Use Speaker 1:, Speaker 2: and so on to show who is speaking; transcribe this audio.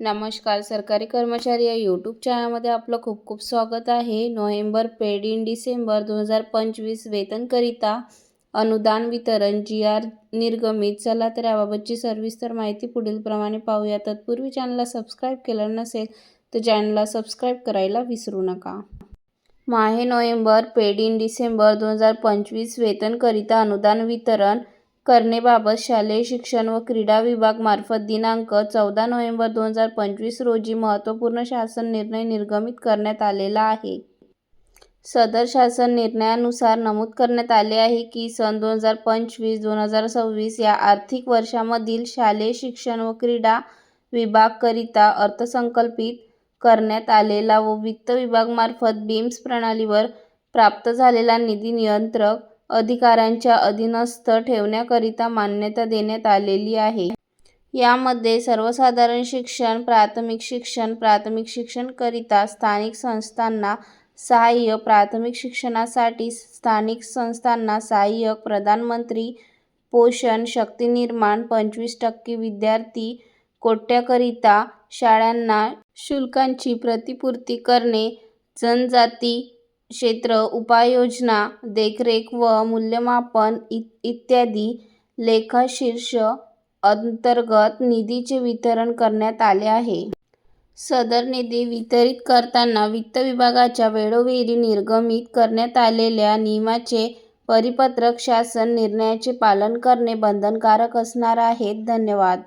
Speaker 1: नमस्कार सरकारी कर्मचारी या यूट्यूब चॅनलमध्ये आपलं खूप खूप स्वागत आहे. नोव्हेंबर पेड इन डिसेंबर दोन हजार पंचवीस वेतनकरिता अनुदान वितरण जी आर निर्गमित. चला तर याबाबतची सविस्तर माहिती पुढीलप्रमाणे पाहूया. तत्पूर्वी चॅनलला सबस्क्राईब केलं नसेल तर चॅनलला सबस्क्राईब करायला विसरू नका. माहे नोव्हेंबर पेड इन डिसेंबर दोन हजार पंचवीस वेतनकरिता अनुदान वितरण करणेबाबत शालेय शिक्षण व क्रीडा विभाग मार्फत दिनांक चौदा नोव्हेंबर दोन हजार पंचवीस रोजी महत्त्वपूर्ण शासन निर्णय निर्गमित करण्यात आलेला आहे. सदर शासन निर्णयानुसार नमूद करण्यात आले आहे की सन दोन हजार पंचवीस दोन हजार सव्वीस या आर्थिक वर्षामधील शालेय शिक्षण व क्रीडा विभागाकरिता अर्थसंकल्पित करण्यात आलेला व वित्त विभागमार्फत बीम्स प्रणालीवर प्राप्त झालेला निधी नियंत्रक अधिकाऱ्यांच्या अधीनस्थ ठेवण्याकरिता मान्यता देण्यात आलेली आहे. यामध्ये सर्वसाधारण शिक्षण प्राथमिक शिक्षण प्राथमिक शिक्षणकरिता स्थानिक संस्थांना सहाय्य प्राथमिक शिक्षणासाठी स्थानिक संस्थांना सहाय्यक प्रधानमंत्री पोषण शक्ती निर्माण पंचवीस टक्के विद्यार्थी कोट्याकरिता शाळांना शुल्कांची प्रतिपूर्ती करणे जनजाती क्षेत्र उपाययोजना देखरेख व मूल्यमापन इ इत्यादी लेखाशीर्ष अंतर्गत निधीचे वितरण करण्यात आले आहे. सदर निधी वितरित करताना वित्त विभागाच्या वेळोवेळी निर्गमित करण्यात आलेल्या नियमाचे परिपत्रक शासन निर्णयाचे पालन करणे बंधनकारक असणार आहे. धन्यवाद.